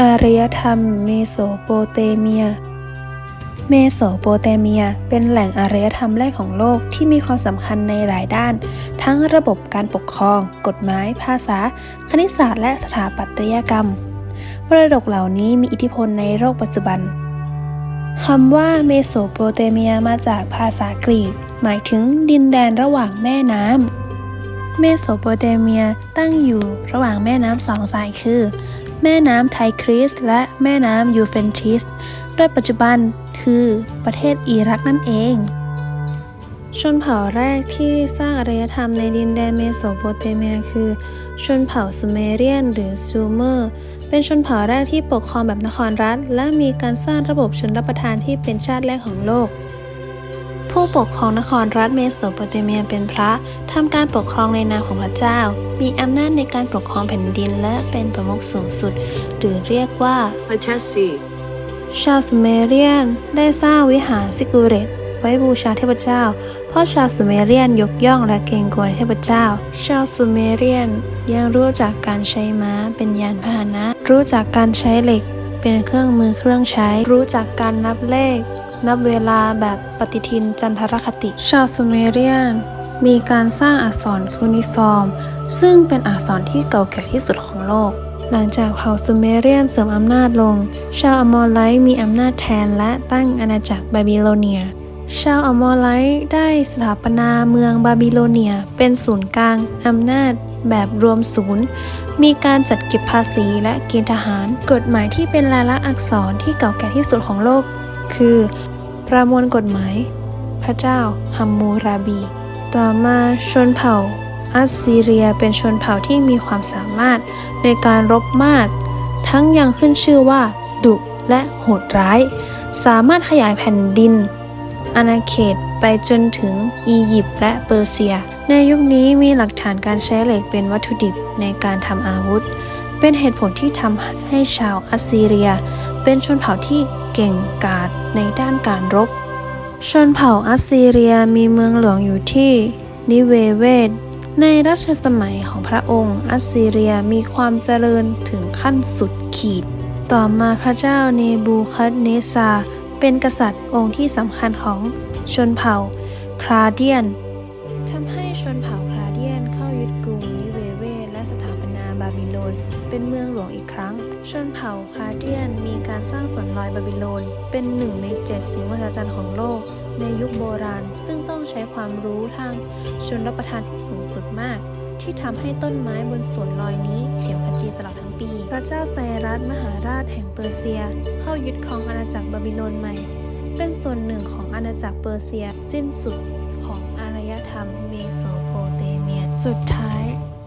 อารยธรรมเมโสโปเตเมีย เมโสโปเตเมีย เป็นแหล่งอารยธรรมแรกของโลกที่มีความสำคัญในหลายด้าน ทั้งระบบการปกครอง กฎหมาย ภาษา คณิตศาสตร์และสถาปัตยกรรมมรดกเหล่านี้มีอิทธิพลในโลกปัจจุบันคำว่าเมโสโปเตเมียมาจากภาษากรีก หมายถึงดินแดนระหว่างแม่น้ำเมโสโปเตเมียตั้งอยู่ระหว่างแม่น้ำสองสายคือ แม่น้ำไทคริสและแม่น้ำยูเฟรนติสโดยปัจจุบันคือประเทศอิรักนั่นเอง ชนเผ่าแรกที่สร้างอารยธรรมในดินแดนเมโสโปเตเมียคือ ชนเผ่าซูเมเรียนหรือซูเมอร์ เป็นชนเผ่าแรกที่ปกครองแบบนครรัฐ และมีการสร้างระบบชนรับประทานที่เป็นชาติแรกของโลก ผู้ปกครองนครรัฐเมโสโปเตเมียเป็นพระทำการปกครองในนามของพระเจ้า มีอำนาจในการปกครองแผ่นดินและเป็นประมุขสูงสุด หรือเรียกว่า Pachasi, ชาวซูเมเรียนได้สร้างวิหารซิกูเรตไว้บูชาเทพเจ้า เพราะชาวซูเมเรียนยกย่องและเกรงกลัวเทพเจ้า ชาวซูเมเรียนยังรู้จักการใช้ม้าเป็นยานพาหนะ รู้จักการใช้เหล็ก เป็นเครื่องมือเครื่องใช้ รู้จักการนับเลข นับเวลาแบบปฏิทินจันทรคติ ชาวซูเมเรียน มีการสร้างอักษรคูนิฟอร์ม ซึ่งเป็นอักษรที่เก่าแก่ที่สุดของโลก หลังจากเผ่าซูเมเรียนเสริมอำนาจลง ชาวอมอรไลท์มีอำนาจแทนและตั้งอาณาจักรบาบิโลเนีย ชาวอมอรไลท์ได้สถาปนาเมืองบาบิโลเนีย เป็นศูนย์กลางอำนาจแบบรวมศูนย์ มีการจัดเก็บภาษีและเกณฑ์ทหาร กฎหมายที่เป็นลายลักษณ์อักษรที่เก่าแก่ที่สุดของโลก คือ ประมวลกฎหมาย พระเจ้าฮัมมูราบี ต่อมาชนเผ่าอัสซีเรียเป็นชนเผ่าที่มีความสามารถในการรบมาก ทั้งยังขึ้นชื่อว่า ดุและโหดร้าย สามารถขยายแผ่นดิน อาณาเขตไปจนถึงอียิปต์และเปอร์เซีย ในยุคนี้มีหลักฐานการใช้เหล็กเป็นวัตถุดิบในการทำอาวุธ เป็นเหตุผลที่ทำให้ชาวอัสซีเรีย เป็นชนเผ่าที่เก่งกาจในด้านการรบ ชนเผ่าอัสซีเรียมีเมืองหลวงอยู่ที่นิเวเวศในรัชสมัยของพระองค์ อัสซีเรียมีความเจริญถึงขั้นสุดขีด ต่อมาพระเจ้าเนบูคัดเนซาเป็นกษัตริย์องค์ที่สำคัญของชนเผ่าคราเดียนทำให้ชนเผ่าคราเดียนเข้ายึดกรุงนิ โลน เป็นเมืองหลวงอีกครั้ง ชนเผ่าคาเดียนมีการสร้างสวนลอยบาบิโลน เป็นหนึ่งในเจ็ดสิ่งมหัศจรรย์ของโลก ในยุคโบราณ ซึ่งต้องใช้ความรู้ทางชนรับประทานที่สูงสุดมาก ที่ทำให้ต้นไม้บนสวนลอยนี้เขียวขจีตลอดทั้งปี พระเจ้าไซรัสมหาราชแห่งเปอร์เซีย เข้ายึดครองอาณาจักรบาบิโลนใหม่ เป็นส่วนหนึ่งของอาณาจักรเปอร์เซีย สิ้นสุดของอารยธรรมเมโสโปเตเมีย สุดท้าย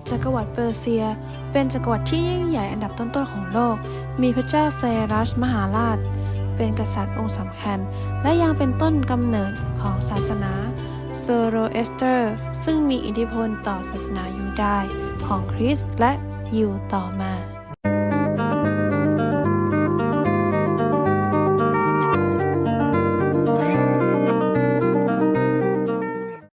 จักรวรรดิเปอร์เซีย เป็นจักรวรรดิที่ยิ่งใหญ่อันดับต้นๆของโลก มีพระเจ้าไซรัสมหาราช เป็นกษัตริย์องค์สำคัญ และยังเป็นต้นกำเนิดของศาสนาโซโรเอสเตอร์ ซึ่งมีอิทธิพลต่อศาสนายูดายของคริสต์และยิวต่อมา